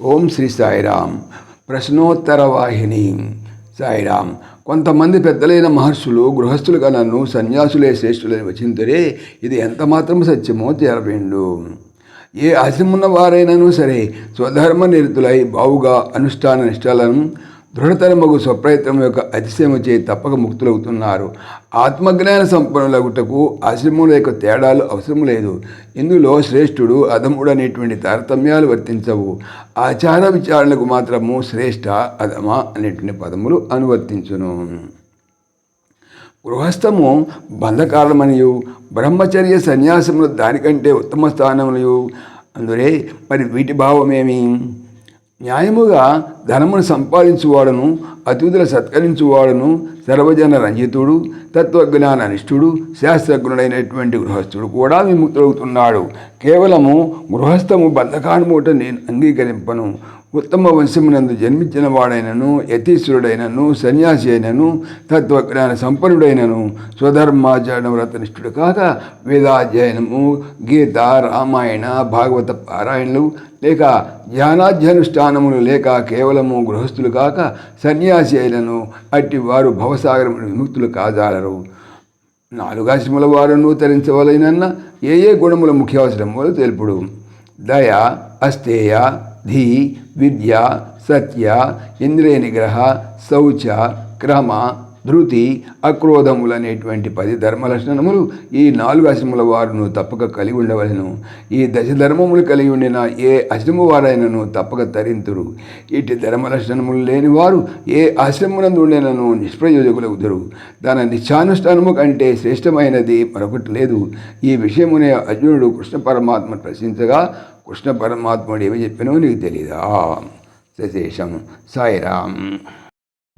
ఓం శ్రీ సాయిరామ్. ప్రశ్నోత్తర వాహిని. సాయిరామ్ కొంతమంది పెద్దలైన మహర్షులు గృహస్థులుగా నన్ను సన్యాసులే శ్రేష్ఠులని వచింతురే ఇది ఎంత మాత్రం సత్యమో తెరపిండు ఏ ఆశ్రమున్న వారైనను సరే స్వధర్మ నిరుతులై బావుగా అనుష్ఠాన నిష్టాలను దృఢతరమగు స్వప్రయత్నం యొక్క అతిశయము చే తప్పక ముక్తులవుతున్నారు. ఆత్మజ్ఞాన సంపన్నులగుటకు ఆశ్రమముల యొక్క తేడాలు అవసరం లేదు. ఇందులో శ్రేష్ఠుడు అధముడు అనేటువంటి తారతమ్యాలు వర్తించవు. ఆచార విచారణకు మాత్రము శ్రేష్ఠ అధమ అనేటువంటి పదములు అనువర్తించును. గృహస్థము బంధకాలమనియు బ్రహ్మచర్య సన్యాసములు దానికంటే ఉత్తమ స్థానములు అందురే మరి వీటి భావమేమి? న్యాయముగా ధనమును సంపాదించువాడును అతిథుల సత్కరించువాడును సర్వజన రంజితుడు తత్వజ్ఞాన నిష్ఠుడు శాస్త్రజ్ఞుడైనటువంటి గృహస్థుడు కూడా విముక్తుడవుతున్నాడు. కేవలము గృహస్థము బంధకానుమూట నేను అంగీకరింపను. ఉత్తమ వంశమునందు జన్మించిన వాడైనను యతీశ్వరుడైనను సన్యాసి అయినను తత్వజ్ఞాన సంపన్నుడైనను స్వధర్మాచరణ వ్రతనిష్ఠుడు కాక వేదాధ్యయనము గీత రామాయణ భాగవత పారాయణలు లేక ధ్యానాధ్యానుష్ఠానములు లేక కేవలము గృహస్థులు కాక సన్యాసి అయినను అట్టి వారు భవసాగరమును విముక్తులు కాజాలరు. నాలుగాశ్రముల వారును తరించవలైనన్న ఏ ఏ గుణముల ముఖ్య అవసరములు తెలుపుడు. దయ అస్థేయ ధీ విద్య సత్య ఇంద్రియ నిగ్రహ శౌచ క్రమ ధృతి అక్రోధములు అనేటువంటి పది ధర్మ లక్షణములు ఈ నాలుగు అశ్రముల వారును తప్పక కలిగి ఉండవలను. ఈ దశ ధర్మములు కలిగి ఉండిన ఏ అశ్రమ వారైనను తప్పక తరింతురు. ఇటు ధర్మ లక్షణములు లేని వారు ఏ ఆశ్రమమునందు ఉండేనను నిష్ప్రయోజకులవుదురు తన నిత్యానుష్ఠానము కంటే శ్రేష్టమైనది మరొకటి లేదు. ఈ విషయమునే అర్జునుడు కృష్ణ పరమాత్మ ప్రశ్నించగా కృష్ణ పరమాత్ముడు ఏమి చెప్పినో నీకు తెలీదా? సశేషం సాయిరామ్.